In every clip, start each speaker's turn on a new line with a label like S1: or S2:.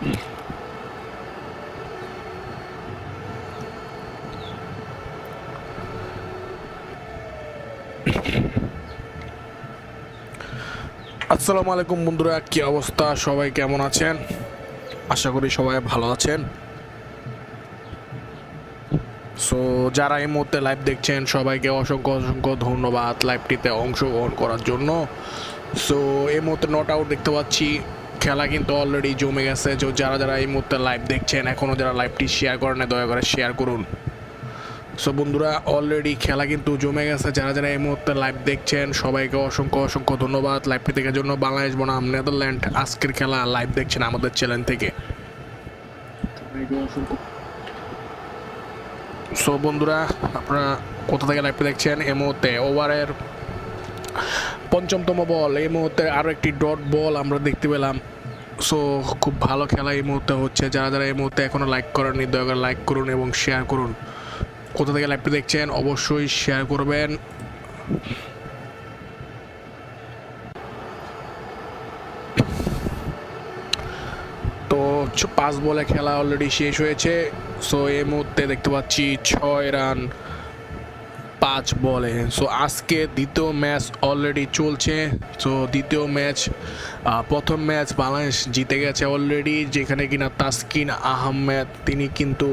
S1: আসসালামু আলাইকুম বন্ধুরা, কি অবস্থা? সবাই কেমন আছেন? আশা করি সবাই ভালো আছেন। সো যারা এই মুহূর্তে লাইভ দেখছেন, সবাইকে অসংখ্য অসংখ্য ধন্যবাদ লাইভটিতে অংশগ্রহণ করার জন্য। সো এই মুহূর্তে নট আউট দেখতে পাচ্ছি। খেলা কিন্তু অলরেডি জমে গেছে। যে যারা যারা এই মুহূর্তে লাইভ দেখছেন এখনও যারা লাইভটি শেয়ার করেন না দয়া করে শেয়ার করুন। সো বন্ধুরা অলরেডি খেলা কিন্তু জমে গেছে। যারা যারা এই মুহূর্তে লাইভ দেখছেন, সবাইকে অসংখ্য অসংখ্য ধন্যবাদ। লাইভটি দেখার জন্য বাংলাদেশ বনাম নেদারল্যান্ড। আজকের খেলা লাইভ দেখছেন আমাদের চ্যানেল থেকে। সো বন্ধুরা, আপনারা কোথা থেকে লাইভটি দেখছেন? এই মুহূর্তে ওভারের পঞ্চমতম বল, এই মুহূর্তে আরও একটি ডট বল আমরা দেখতে পেলাম। সো খুব ভালো খেলা এই মুহূর্তে হচ্ছে। যারা যারা এই মুহূর্তে এখনও লাইক করেননি, দয়া করে লাইক করুন এবং শেয়ার করুন। কোথা থেকে লাইভটি দেখছেন, অবশ্যই শেয়ার করবেন। তো, পাঁচ বলে খেলা অলরেডি শেষ হয়েছে। সো এই মুহূর্তে দেখতে পাচ্ছি ছয় রান পাঁচ বলে। সো আজকে দ্বিতীয় ম্যাচ অলরেডি চলছে। সো দ্বিতীয় ম্যাচ প্রথম ম্যাচ বাংলাদেশ জিতে গেছে অলরেডি যেখানে কিনা তাসকিন আহমেদ, তিনি কিন্তু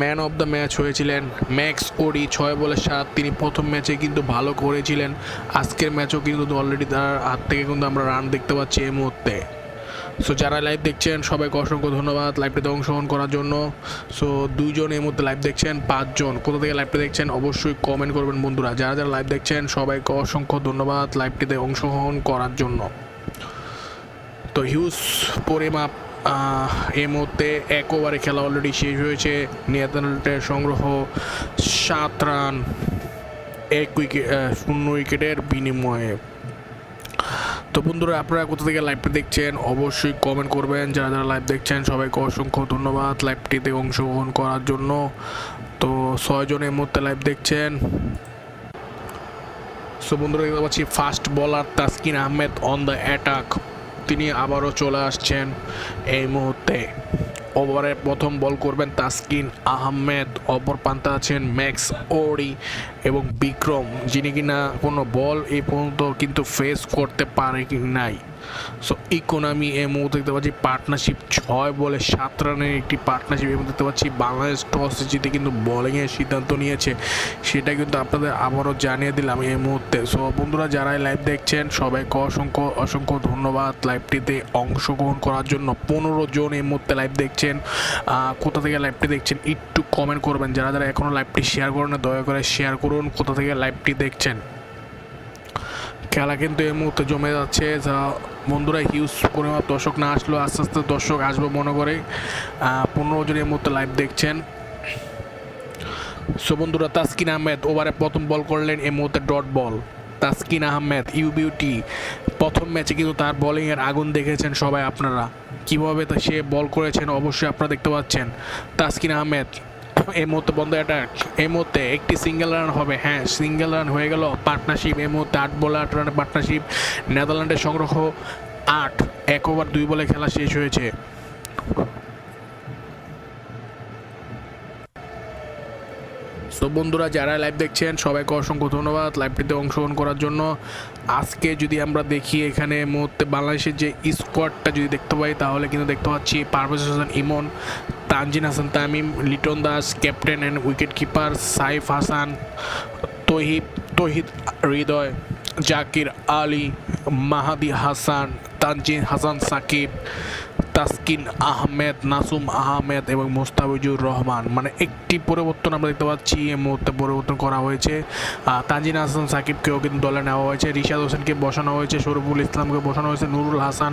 S1: ম্যান অফ দ্য ম্যাচ হয়েছিলেন। ম্যাক্স ওডি ছয় বলে সাত, তিনি প্রথম ম্যাচে কিন্তু ভালো করেছিলেন। আজকের ম্যাচও কিন্তু অলরেডি তার হাত থেকে কিন্তু আমরা রান দেখতে পাচ্ছি এই মুহূর্তে। সো যারা লাইভ দেখছেন, সবাইকে অসংখ্য ধন্যবাদ লাইভটিতে অংশগ্রহণ করার জন্য। সো দুইজন এই মুহূর্তে লাইভ দেখছেন, পাঁচজন। কোথা থেকে লাইভটা দেখছেন, অবশ্যই কমেন্ট করবেন বন্ধুরা। যারা যারা লাইভ দেখছেন, সবাইকে অসংখ্য ধন্যবাদ লাইভটিতে অংশগ্রহণ করার জন্য। তো হিউজ পরিমাপ এই মুহূর্তে এক ওভারে খেলা অলরেডি শেষ হয়েছে। নেদারল্যান্ডের সংগ্রহ সাত রান এক উইকেট শূন্য উইকেটের বিনিময়ে। তো বন্ধুরা, আপনারা কোথা থেকে লাইভটি দেখছেন, অবশ্যই কমেন্ট করবেন। যারা যারা লাইভ দেখছেন, সবাইকে অসংখ্য ধন্যবাদ লাইভটিতে অংশগ্রহণ করার জন্য। তো ছয়জন এই মুহূর্তে লাইভ দেখছেন। সো বন্ধুরা, দেখতে পাচ্ছি first bowler Taskin Ahmed on the attack তিনি আবারও চলে আসছেন এই মুহূর্তে। ওভারে প্রথম বল করবেন তাসকিন আহমেদ, অপর পান্তা আছেন ম্যাক্স ওরি এবং বিক্রম, যিনি কিনা কোনো বল এই পর্যন্ত কিন্তু ফেস করতে পারে কি নাই সো ইকোনমি এই মুহূর্তে দেখতে পাচ্ছি পার্টনারশিপ ছয় বলে সাত রানের একটি পার্টনারশিপ এবং দেখতে পাচ্ছি। বাংলাদেশ টস জিতে কিন্তু বোলিংয়ের সিদ্ধান্ত নিয়েছে। সেটা কিন্তু আপনাদের আবারও জানিয়ে দিলাম এই মুহূর্তে। সো বন্ধুরা যারাই লাইভ দেখছেন, সবাইকে অসংখ্য অসংখ্য ধন্যবাদ লাইভটিতে অংশগ্রহণ করার জন্য। পনেরো জন এই মুহূর্তে লাইভ দেখছেন। কোথা থেকে লাইভটি দেখছেন, একটু কমেন্ট করবেন। যারা যারা এখনও লাইভটি শেয়ার করেন দয়া করে শেয়ার করুন। কোথা থেকে লাইভটি দেখছেন? খেলা কিন্তু এই মুহূর্তে জমে যাচ্ছে। যা বন্ধুরা হিউজ পরিমাণ দর্শক না আসলেও আস্তে আস্তে দর্শক আসবে মনে করে। পনেরো জন এই মুহূর্তে লাইভ দেখছেন। সো বন্ধুরা, তাসকিন আহমেদ ওভারে প্রথম বল করলেন এই মুহূর্তে dot ball Taskin Ahmed you beauty প্রথম ম্যাচে কিন্তু তার বোলিংয়ের আগুন দেখেছেন সবাই আপনারা। কীভাবে সে বল করেছেন অবশ্যই আপনারা দেখতে পাচ্ছেন। তাসকিন আহমেদ এই মুহূর্তে বন্ধ অ্যাটাক এই মুহূর্তে একটি সিঙ্গেল রান হবে। হ্যাঁ সিঙ্গেল রান হয়ে গেল। পার্টনারশিপ এই মুহূর্তে আট বলে আট রানের পার্টনারশিপ নেদারল্যান্ডের সংগ্রহ আট, এক ওভার দুই বলে খেলা শেষ হয়েছে। তো বন্ধুরা, যারা লাইভ দেখছেন, সবাইকে অসংখ্য ধন্যবাদ লাইভটিতে অংশগ্রহণ করার জন্য। আজকে যদি আমরা দেখি এখানে মুহূর্তে বাংলাদেশের যে স্কোয়াডটা যদি দেখতে পাই, তাহলে কিন্তু দেখতে পাচ্ছি Parvez Hossain Emon Tanzid Hasan Tamim, Liton Das, captain and wicketkeeper Saif Hassan, Towhid Towhid Hridoy, Jaker Ali, Mahedi Hasan, Tanzim Hasan Sakib Taskin Ahmed, Nasum Ahmed এবং মোস্তাফিজুর রহমান। মানে একটি পরিবর্তন আমরা দেখতে পাচ্ছি, এই মুহূর্তে পরিবর্তন করা হয়েছে। তানজিন হাসান সাকিবকেও কিন্তু দলে নেওয়া হয়েছে, রিশাদ হোসেনকে বসানো হয়েছে, শরীফুল ইসলামকে বসানো হয়েছে, নুরুল হাসান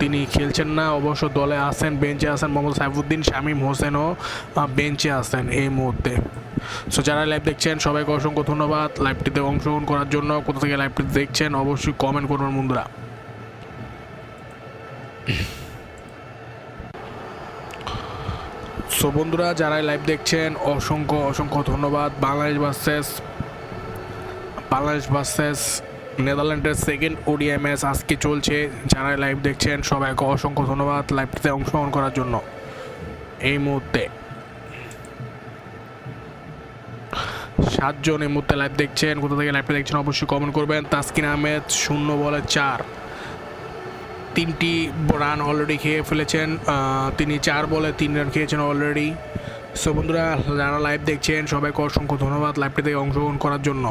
S1: তিনি খেলছেন না, অবশ্য দলে আছেন, বেঞ্চে আছেন মোহাম্মদ সাইফুদ্দিন, শামীম হোসেনও বেঞ্চে আছেন এই মুহূর্তে। সো যারা লাইভ দেখছেন, সবাইকে অসংখ্য ধন্যবাদ। লাইভটিতে অংশগ্রহণ করার জন্য কোথা থেকে লাইভটি দেখছেন, অবশ্যই কমেন্ট করবেন বন্ধুরা। সো বন্ধুরা, যারাই লাইভ দেখছেন, অসংখ্য অসংখ্য ধন্যবাদ। বাংলাদেশ ভার্সেস বাংলাদেশ ভার্সেস নেদারল্যান্ডের সেকেন্ড ওডিআই ম্যাচ আজকে চলছে। যারা লাইভ দেখছেন, সবাইকে অসংখ্য ধন্যবাদ লাইভটিতে অংশগ্রহণ করার জন্য। এই মুহূর্তে সাতজন এই মুহূর্তে লাইভ দেখছেন। কোথা থেকে লাইভটা দেখছেন অবশ্যই কমেন্ট করবেন। তাসকিন আহমেদ, শূন্য বলে চার। তিনটি রান অলরেডি খেয়ে ফেলেছেন তিনি চার বলে তিন রান খেয়েছেন অলরেডি সো বন্ধুরা, যারা লাইভ দেখছেন, সবাইকে অসংখ্য ধন্যবাদ। লাইভটিতে অংশগ্রহণ করার জন্য।